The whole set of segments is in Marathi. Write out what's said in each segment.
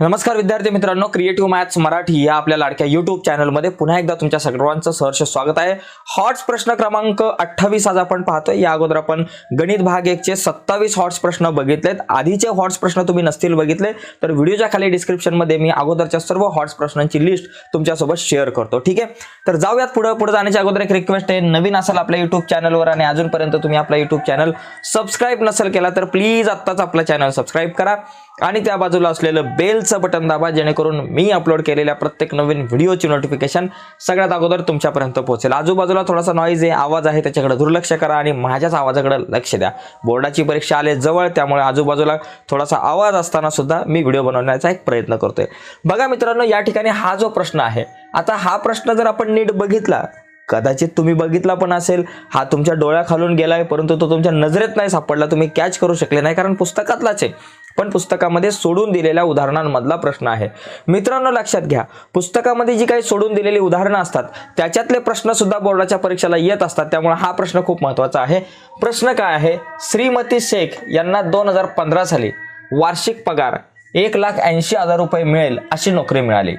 नमस्कार विद्यार्थी मित्रांनो क्रिएटिव्ह मॅथ्स मराठी या आपल्या लाडक्या युट्यूब चॅनलमध्ये पुन्हा एकदा तुमच्या सर्वांचं सहर्ष स्वागत आहे. हॉट्स प्रश्न क्रमांक अठ्ठावीस आज आपण पाहतोय. या अगोदर आपण गणित भाग एकचे सत्तावीस हॉट्स प्रश्न बघितलेत. आधीचे हॉट्स प्रश्न तुम्ही नसतील बघितले तर व्हिडिओच्या खाली डिस्क्रिप्शनमध्ये मी अगोदरच्या सर्व हॉट्स प्रश्नांची लिस्ट तुमच्यासोबत शेअर करतो. ठीक आहे? तर जाऊयात पुढे. पुढे जाण्याच्या अगोदर एक रिक्वेस्ट आहे. नवीन असाल आपल्या युट्यूब चॅनलवर आणि अजूनपर्यंत तुम्ही आपला युट्यूब चॅनल सबस्क्राईब नसेल केला तर प्लीज आत्ताच आपला चॅनल सबस्क्राईब करा. आणि त्या बाजूला असलेलं बेलचं बटन दाबा जेणेकरून मी अपलोड केलेल्या प्रत्येक नवीन व्हिडिओची नोटिफिकेशन सगळ्यात अगोदर तुमच्यापर्यंत पोहोचेल. आजूबाजूला थोडासा नॉईज आहे आवाज आहे त्याच्याकडे दुर्लक्ष करा आणि माझ्याच आवाजाकडे लक्ष द्या. बोर्डाची परीक्षा आले जवळ त्यामुळे आजूबाजूला थोडासा आवाज असताना सुद्धा मी व्हिडिओ बनवण्याचा एक प्रयत्न करतोय. बघा मित्रांनो या ठिकाणी हा जो प्रश्न आहे आता हा प्रश्न जर आपण नीट बघितला कदाचित तुम्ही बघितला पण असेल हा तुमच्या डोळ्याखालून गेलाय परंतु तो तुमच्या नजरेत नाही सापडला तुम्ही कॅच करू शकले नाही कारण पुस्तकातलाच आहे. पण पुस्तकामध्ये सोडून दिलेल्या उदाहरणांमधला प्रश्न आहे. मित्रांनो लक्षात घ्या. पुस्तकामध्ये जी काही सोडून दिलेली उदाहरणं असतात त्याच्यातले प्रश्न सुद्धा बोर्डाच्या परीक्षेला येत असतात. त्यामुळे हा प्रश्न खूप महत्त्वाचा आहे. प्रश्न काय आहे? श्रीमती शेख यांना दोन हजार पंधरा साली वार्षिक पगार एक लाख ऐंशी हजार रुपये मिळेल अशी नोकरी मिळाली.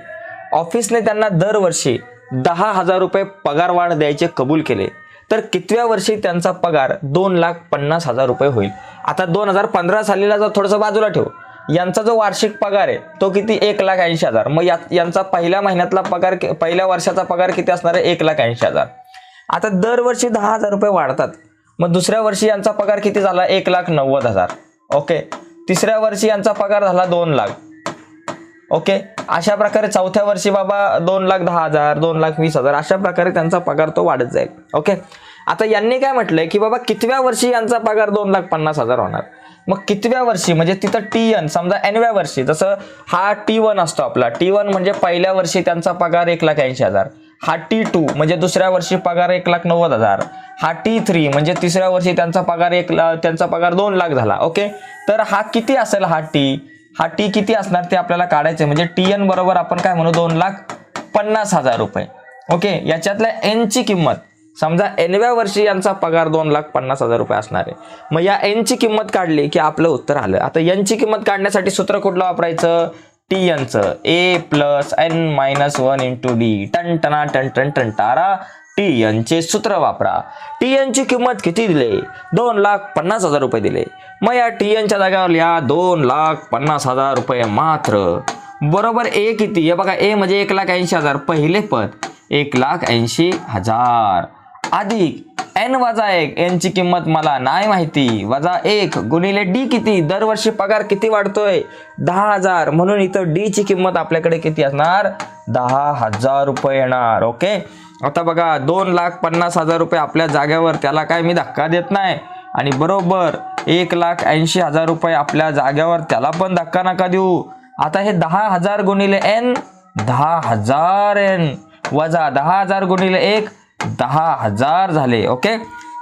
ऑफिसने त्यांना दरवर्षी दहा हजार रुपये पगार वाढ द्यायचे कबूल केले. तर कितव्या वर्षी त्यांचा पगार दोन लाख पन्नास हजार रुपये होईल? आता दोन हजार पंधरा सालीला जर थोडंसं बाजूला ठेव. यांचा जो वार्षिक पगार आहे तो किती? एक लाख ऐंशी हजार. मग या यांचा पहिल्या महिन्यातला पगार पहिल्या वर्षाचा पगार किती असणार आहे? एक लाख ऐंशी हजार. आता दरवर्षी दहा हजार रुपये वाढतात. मग दुसऱ्या वर्षी यांचा पगार किती झाला? एक लाख नव्वद हजार. ओके? तिसऱ्या वर्षी यांचा पगार झाला दोन लाख. ओके? अशा प्रकारे चौथ्या वर्षी बाबा दोन लाख दहा हजार दोन लाख वीस हजार अशा प्रकारे त्यांचा पगार तो वाढत जाईल. ओके? आता यांनी काय म्हटलंय की बाबा कितव्या वर्षी यांचा पगार दोन लाख पन्नास हजार होणार? मग कितव्या वर्षी? म्हणजे तिथं टी एन समजा एनव्या वर्षी जसं हा टी वन असतो आपला. टी वन म्हणजे पहिल्या वर्षी त्यांचा पगार एक लाख ऐंशी हजार. हा टी टू म्हणजे दुसऱ्या वर्षी पगार एक लाख नव्वद हजार. हा टी थ्री म्हणजे तिसऱ्या वर्षी त्यांचा पगार एक ला- त्यांचा पगार दोन लाख झाला. ओके? तर हा किती असेल हा टी हा टी किती असणार ते आपल्याला काढायचे म्हणजे टी एन बरोबर आपण काय म्हणू दोन लाख पन्नास हजार रुपये. ओके याच्यातल्या एन ची किंमत समजा एनव्या वर्षी यांचा पगार दोन लाख पन्नास हजार रुपये असणार आहे. मग या एन ची किंमत काढली की आपलं उत्तर आलं. आता एन ची किंमत काढण्यासाठी सूत्र कुठलं वापरायचं? T एनचं a plus n minus one into d ton टना टन टन टन टारा. टी एनचे सूत्र वापरा. टी एनची किंमत किती दिले? दोन लाख पन्नास हजार रुपये दिले. मग या टी एनच्या जागेवर लिहा दोन लाख पन्नास हजार रुपये मात्र. बरोबर ए किती? हे बघा ए म्हणजे एक लाख ऐंशी हजार. पहिले पद एक लाख ऐंशी हजार. अधिक एन वजा एक एनची किंमत मला नाही माहिती. वजा एक गुणिले डी किती? दरवर्षी पगार किती वाढतोय? दहा हजार. म्हणून इथं डी ची किंमत आपल्याकडे किती असणार? दहा हजार रुपये येणार ओके? आता बघा दोन लाख पन्नास हजार रुपये आपल्या जाग्यावर त्याला काय मी धक्का देत नाही. आणि बरोबर एक लाख ऐंशी हजार रुपये आपल्या जाग्यावर त्याला पण धक्का नका देऊ. आता हे दहा हजार गुणिले एन दहा हजार एन. वजा दहा हजार गुणिले एक दहा हजार झाले ओके?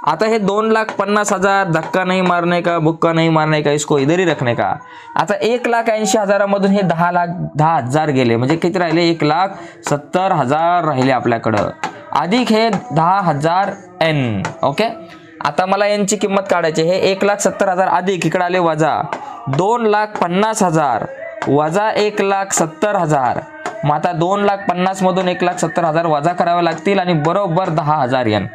आता हे दोन लाख पन्नास हजार धक्का नाही मारणे का बुक्का नाही मारणे का इसको इधर रखणे रखने का? आता एक लाख ऐंशी हजारामधून हे दहा लाख दहा हजार गेले. म्हणजे किती राहिले? एक लाख सत्तर हजार राहिले आपल्याकडं. अधिक हे दहा हजार एन ओके? आता मला यांची किंमत काढायची हे एक लाख सत्तर हजार अधिक इकडे आले वजा. दोन लाख पन्नास हजार वजा एक लाख सत्तर हजार. मग आता दोन लाख पन्नास मधून एक लाख सत्तर हजार वजा करावे लागतील आणि बरोबर दहा हजार येन.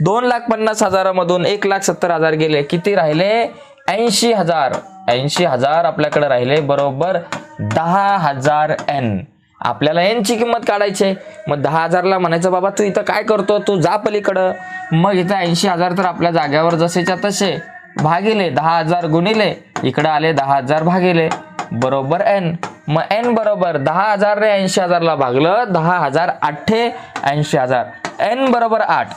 दोन लाख पन्नास हजारामधून एक लाख सत्तर हजार गेले किती राहिले? ऐंशी हजार. ऐंशी हजार आपल्याकडे राहिले बरोबर दहा हजार एन. आपल्याला एनची किंमत काढायची आहे. मग दहा हजारला म्हणायचं बाबा तू इथं काय करतो? तू जा पलीकडं. मग इथं ऐंशी हजार तर आपल्या जाग्यावर जसेच्या तसे भागिले दहा हजार गुणिले. इकडं आले दहा हजार भागिले. बरोबर एन. मग एन बरोबर दहा हजार रे ऐंशी हजारला भागलं दहा हजार आठे ऐंशी हजार. एन बरोबर आठ.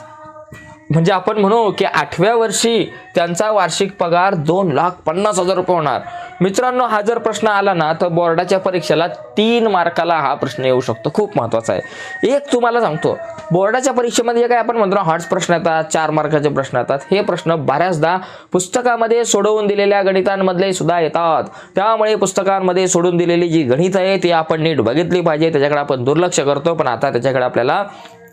म्हणजे आपण म्हणू की आठव्या वर्षी त्यांचा वार्षिक पगार दोन लाख पन्नास हजार रुपये होणार. मित्रांनो हा जर प्रश्न आला ना तर बोर्डाच्या परीक्षेला तीन मार्काला हा प्रश्न येऊ शकतो. खूप महत्त्वाचा आहे. एक तुम्हाला सांगतो बोर्डाच्या परीक्षेमध्ये जे काय आपण म्हणतो हॉट्स प्रश्न येतात चार मार्काचे प्रश्न येतात हे प्रश्न बऱ्याचदा पुस्तकामध्ये सोडवून दिलेल्या गणितांमधले सुद्धा येतात. त्यामुळे पुस्तकांमध्ये सोडून दिलेली जी गणित आहे ती आपण नीट बघितली पाहिजे. त्याच्याकडे आपण दुर्लक्ष करतो पण आता त्याच्याकडे आपल्याला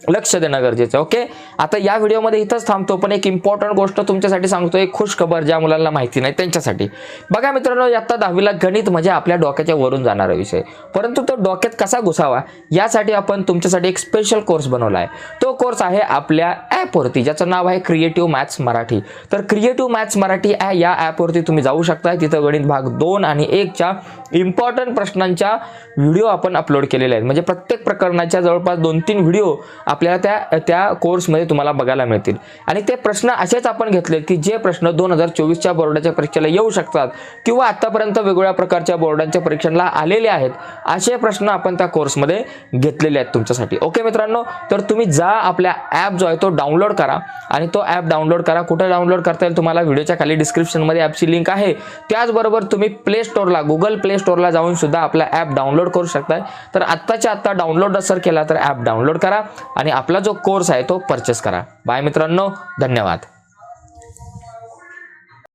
लक्ष देणं गरजेचं ओके आता या व्हिडिओमध्ये इथंच थांबतो पण एक इम्पॉर्टंट गोष्ट तुमच्यासाठी सांगतो एक खुश खबर ज्या मुलांना माहिती नाही त्यांच्यासाठी. बघा मित्रांनो आत्ता दहावीला गणित म्हणजे आपल्या डोक्याच्या वरून जाणारा विषय. परंतु तो डोक्यात कसा घुसावा यासाठी आपण तुमच्यासाठी एक स्पेशल कोर्स बनवला आहे. तो कोर्स आहे आपल्या ॲपवरती ज्याचं नाव आहे क्रिएटिव्ह मॅथ्स मराठी तर क्रिएटिव्ह मॅथ्स मराठी ॲ- या ॲपवरती तुम्ही जाऊ शकता तिथं गणित भाग दोन आणि एकच्या इम्पॉर्टंट प्रश्नांच्या व्हिडिओ आपण अपलोड केलेले आहेत. म्हणजे प्रत्येक प्रकरणाच्या जवळपास दोन तीन व्हिडिओ आपल्याला त्या त्या कोर्समध्ये तुम्हाला बघायला मिळतील. आणि ते प्रश्न असेच आपण घेतले की जे प्रश्न दोन हजार चोवीसच्या बोर्डाच्या परीक्षेला येऊ शकतात किंवा आतापर्यंत वेगवेगळ्या प्रकारच्या बोर्डांच्या परीक्षांना आलेले आहेत असे प्रश्न आपण त्या कोर्समध्ये घेतलेले आहेत तुमच्यासाठी. ओके मित्रांनो तर तुम्ही जा आपल्या ॲप जो आहे तो डाउनलोड करा आणि तो ॲप डाउनलोड करा. कुठे डाउनलोड करता येईल तुम्हाला व्हिडिओच्या खाली डिस्क्रिप्शनमध्ये ॲपची लिंक आहे. त्याचबरोबर तुम्ही प्ले स्टोअरला गुगल प्ले स्टोअरला जाऊन सुद्धा आपला ॲप डाउनलोड करू शकताय. तर आत्ताच्या आत्ता डाउनलोड जर केला तर ॲप डाउनलोड करा. आणि आपला जो कोर्स आहे तो परचेस करा. बाय मित्रांनो धन्यवाद.